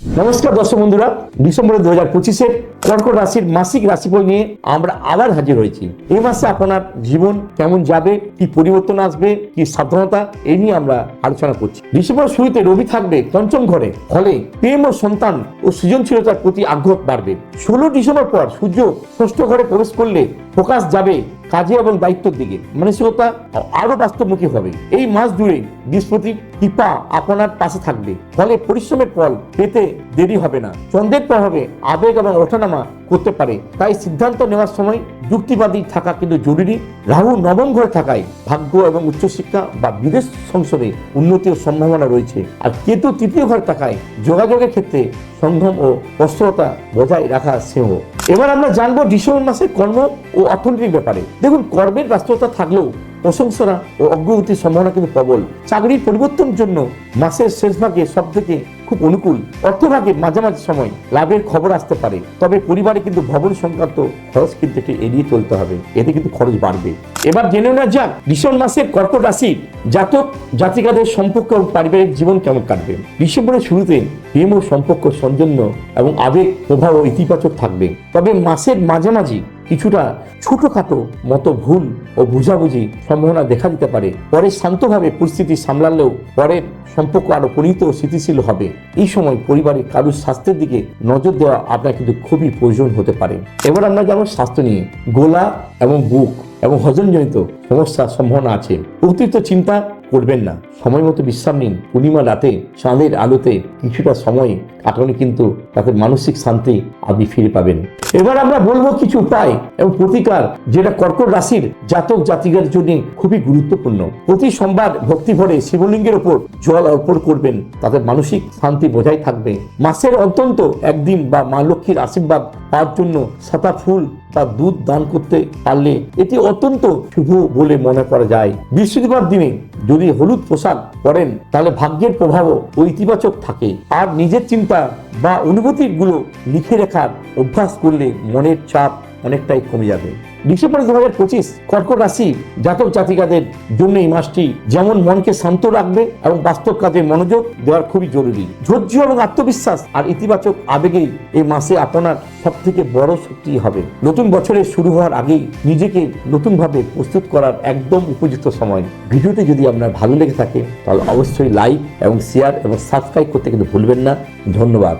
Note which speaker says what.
Speaker 1: নমস্কার দর্শক বন্ধুরা ডিসেম্বর দু হাজার পঁচিশের কর্কট রাশির মাসিক রাশিফল নিয়ে আমরা আবার হাজির হয়েছি। এই মাসে আপনার জীবন কেমন যাবে, কি পরিবর্তন আসবে, কি সাবধানতা, এই নিয়ে আমরা আলোচনা করছি। ডিসেম্বর শুরুতে রবি থাকবে পঞ্চম ঘরে, ফলে প্রেম ও সন্তান ও সৃজনশীলতার প্রতি আগ্রহ বাড়বে। ষোলো ডিসেম্বর পর সূর্য ষষ্ঠ ঘরে প্রবেশ করলে ফোকাস যাবে কাজে এবং দায়িত্বের দিকে। মানসিকতা আরও বাস্তবমুখী হবে। এই মাস জুড়ে বৃহস্পতির কৃপা আপনার পাশে থাকবে। ফলে পরিশ্রমের ফল পেতে দেরি হবে না। চন্দ্রের প্রভাবে আবেগ এবং ওঠানামা করতে পারে। তাই সিদ্ধান্ত নেওয়ার সময় যুক্তিবাদী থাকা কিন্তু জরুরি। রাহু নবম ঘরে থাকায় ভাগ্য এবং উচ্চশিক্ষা বা বিদেশ সংসদে উন্নতি ও সম্ভাবনা রয়েছে। আর কেতু তৃতীয় ঘরে থাকায় যোগাযোগের ক্ষেত্রে সংযম ও অস্থিরতা বজায় রাখা সেহ এবার আমরা জানব ডিসেম্বর মাসে কর্ম ও অর্থনৈতিক ব্যাপারে। দেখুন, কর্মের ব্যস্ততা থাকলেও প্রশংসা ও অগ্রগতির সম্ভাবনা কিন্তু প্রবল। চাকরির পরিবর্তনের জন্য মাসের শেষ ভাগে সব থেকে খুব অনুকূল অর্থভাগে মাঝামাঝি সময় লাভের খবর আসতে পারে। তবে পরিবারে কিন্তু ভবন সংক্রান্ত খরচ কিন্তু একটু এড়িয়ে চলতে হবে। এতে কিন্তু খরচ বাড়বে। এবার জেনে নেওয়া যাক ডিসেম্বর মাসের কর্কট রাশির জাতক জাতিকাদের সম্পর্ক এবং পারিবারিক জীবন কেমন কাটবে। ডিসেম্বরের শুরুতে প্রেম ও সম্পর্ক সৌজন্য এবং আবেগ, প্রভাব ও ইতিবাচক থাকবে। তবে মাসের মাঝামাঝি কিছুটা ছোটখাটো মতো ভুল ও বুঝাবুঝি সম্ভাবনা দেখা দিতে পারে। পরে শান্তভাবে পরিস্থিতি সামলালেও পরের সম্পর্ক আরও পরিণত ও স্থিতিশীল হবে। এই সময় পরিবারের কারুর স্বাস্থ্যের দিকে নজর দেওয়া আপনার কিন্তু খুবই প্রয়োজন হতে পারে। এবার আমরা যেমন স্বাস্থ্য নিয়ে। গোলা এবং বুক এবং হজমজনিত সমস্যার সম্ভাবনা আছে। অতিরিক্ত চিন্তা করবেন না। সময় মতো বিশ্রাম নিন। পূর্ণিমা রাতে, চাঁদের আলোতে কিছুটা সময় কাটানো কিন্তু তাদের মানসিক শান্তি আপনি ফিরে পাবেন। এবার আমরা বলব কিছু উপায় এবং প্রতিকার যেটা কর্কট রাশির জাতক জাতিকার জন্য খুবই গুরুত্বপূর্ণ। প্রতি সোমবার ভক্তি ভরে শিবলিঙ্গের ওপর জল অর্পণ করবেন। তাদের মানসিক শান্তি বজায় থাকবে। মাসের অত্যন্ত একদিন বা মা লক্ষ্মীর আশীর্বাদ পাওয়ার জন্য সাদা ফুল বা দুধ দান করতে পারলে এটি অত্যন্ত শুভ বলে মনে করা যায়। বৃহস্পতিবার দিনে যদি হলুদ পোশাক পরেন, তাহলে ভাগ্যের প্রভাবও ইতিবাচক থাকে। আর নিজের চিন্তা বা অনুভূতিগুলো লিখে রেখার অভ্যাস করলে মনের চাপ অনেকটাই কমে যাবে। ডিসেম্বর দু হাজার পঁচিশ কর্কট রাশি জাতক জাতিকাদের জন্য এই মাসটি যেমন মনকে শান্ত রাখবে এবং বাস্তব কাজে মনোযোগ দেওয়ার খুবই জরুরি। ধৈর্য এবং আত্মবিশ্বাস আর ইতিবাচক আবেগে এই মাসে আপনার সব থেকে বড় শক্তি হবে। নতুন বছরের শুরু হওয়ার আগেই নিজেকে নতুনভাবে প্রস্তুত করার একদম উপযুক্ত সময়। ভিডিওটি যদি আপনার ভালো লেগে থাকে, তাহলে অবশ্যই লাইক এবং শেয়ার এবং সাবস্ক্রাইব করতে কিন্তু ভুলবেন না। ধন্যবাদ।